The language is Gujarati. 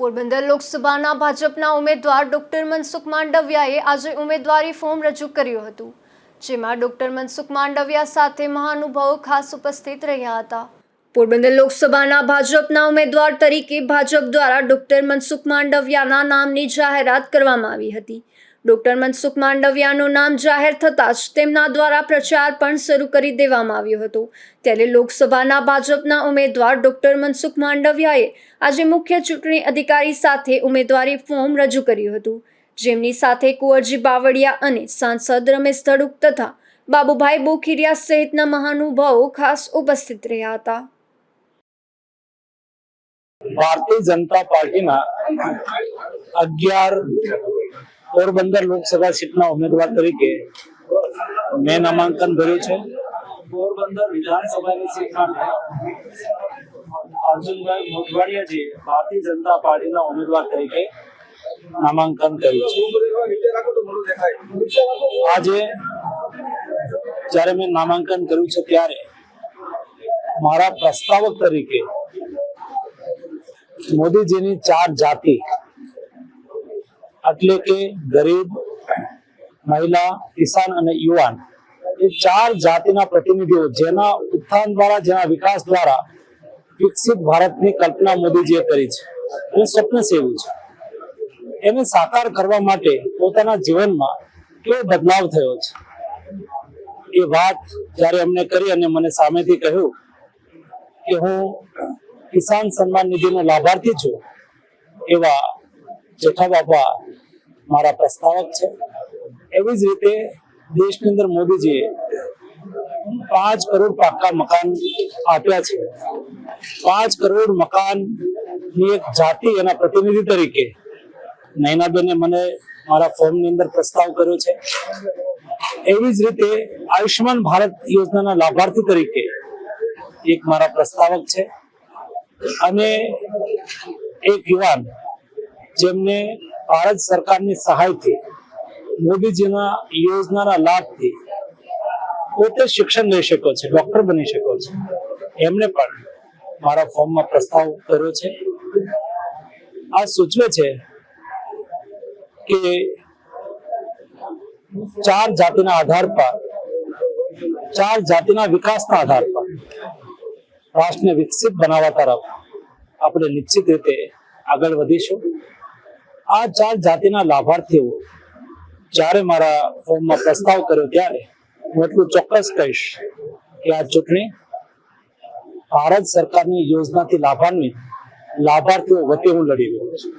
પોરબંદર લોકસભાના ભાજપના ઉમેદવાર ડોક્ટર મનસુખ માંડવિયાએ આજે ઉમેદવારી ફોર્મ રજૂ કર્યું હતું, જેમાં ડોક્ટર મનસુખ માંડવિયા સાથે મહાનુભાવો ખાસ ઉપસ્થિત રહ્યા હતા. પોરબંદર લોકસભાના ભાજપના ઉમેદવાર તરીકે ભાજપ દ્વારા ડોક્ટર મનસુખ માંડવિયાના નામની જાહેરાત કરવામાં આવી હતી. ડોક્ટર મનસુખ માંડવિયાનું નામ જાહેર થતાં જ તેમના દ્વારા પ્રચાર પણ શરૂ કરી દેવામાં આવ્યો હતો. ત્યારે લોકસભાના ભાજપના ઉમેદવાર ડોક્ટર મનસુખ માંડવિયાએ આજે મુખ્ય ચૂંટણી અધિકારી સાથે ઉમેદવારી ફોર્મ રજૂ કર્યું હતું. જેમની સાથે કુંવરજી બાવળિયા અને સાંસદ રમેશ ધડુક તથા બાબુભાઈ બોખીરિયા સહિતના મહાનુભાવો ખાસ ઉપસ્થિત રહ્યા હતા. ભારતીય જનતા પાર્ટીના અગિયાર પોરબંદર લોકસભા સીટના ઉમેદવાર તરીકે મેં નામાંકન ભર્યું છે. પોરબંદર વિધાનસભાની સીટ માટે અર્જુનભાઈ મોઢવાડિયાજી ભારતીય જનતા પાર્ટીના ઉમેદવાર તરીકે નામાંકન કર્યું છે. આજે જ્યારે મેં નામાંકન કર્યું છે ત્યારે મારા પ્રસ્તાવક તરીકે મોદીજીની ચાર જાતિ એટલે કે ગરીબ મહિલા, કિસાન અને યુવાન એ ચાર જાતિના પ્રતિનિધિઓ જેના ઉત્થાન દ્વારા, જેના વિકાસ દ્વારા વિકસિત ભારતની કલ્પના મોદીજીએ કરી છે અને સ્વપ્ન સેવું છે. એને સાકાર કરવા માટે પોતાના જીવનમાં કેવો બદલાવ થયો છે? એ વાત જ્યારે અમને કરી અને મને સામેથી કહ્યું કે હું કિસાન સન્માન નિધિનો લાભાર્થી છું એવા જેઠા બાપા મારા પ્રસ્તાવક છે. એવી જ રીતે દેશની અંદર મોદીજીએ પાંચ કરોડ પાક્કા મકાન આપ્યા છે. પાંચ કરોડ મકાનની એક જાતિ એના પ્રતિનિધિ તરીકે નૈનાબેને મને મારા ફોર્મની અંદર પ્રસ્તાવ કર્યો છે. એવી જ રીતે આયુષ્યમાન ભારત યોજનાના લાભાર્થી તરીકે એક મારા પ્રસ્તાવક છે. અને એક યુવાન જેમને ભારત સરકારની સહાયથી, મોદીજીના યોજનાના લાભથી પોતે શિક્ષણ લઈ શકો છે, ડોક્ટર બની શકો છે. એમને પણ મારા ફોર્મમાં પ્રસ્તાવ કર્યો છે. આ સૂચવે છે કે ચાર જાતિના આધાર પર, ચાર જાતિના વિકાસના આધાર પર રાષ્ટ્રને વિકસિત બનાવવા તરફ આપણે નિશ્ચિત રીતે આગળ વધીશું. આ ચાર જાતિના લાભાર્થીઓ જ્યારે મારા ફોર્મમાં પ્રસ્તાવ કર્યો ત્યારે હું એટલું ચોક્કસ કહીશ કે આ ચૂંટણી ભારત સરકારની યોજનાથી લાભાન્વિત લાભાર્થીઓ વતી હું લડી રહ્યો છું.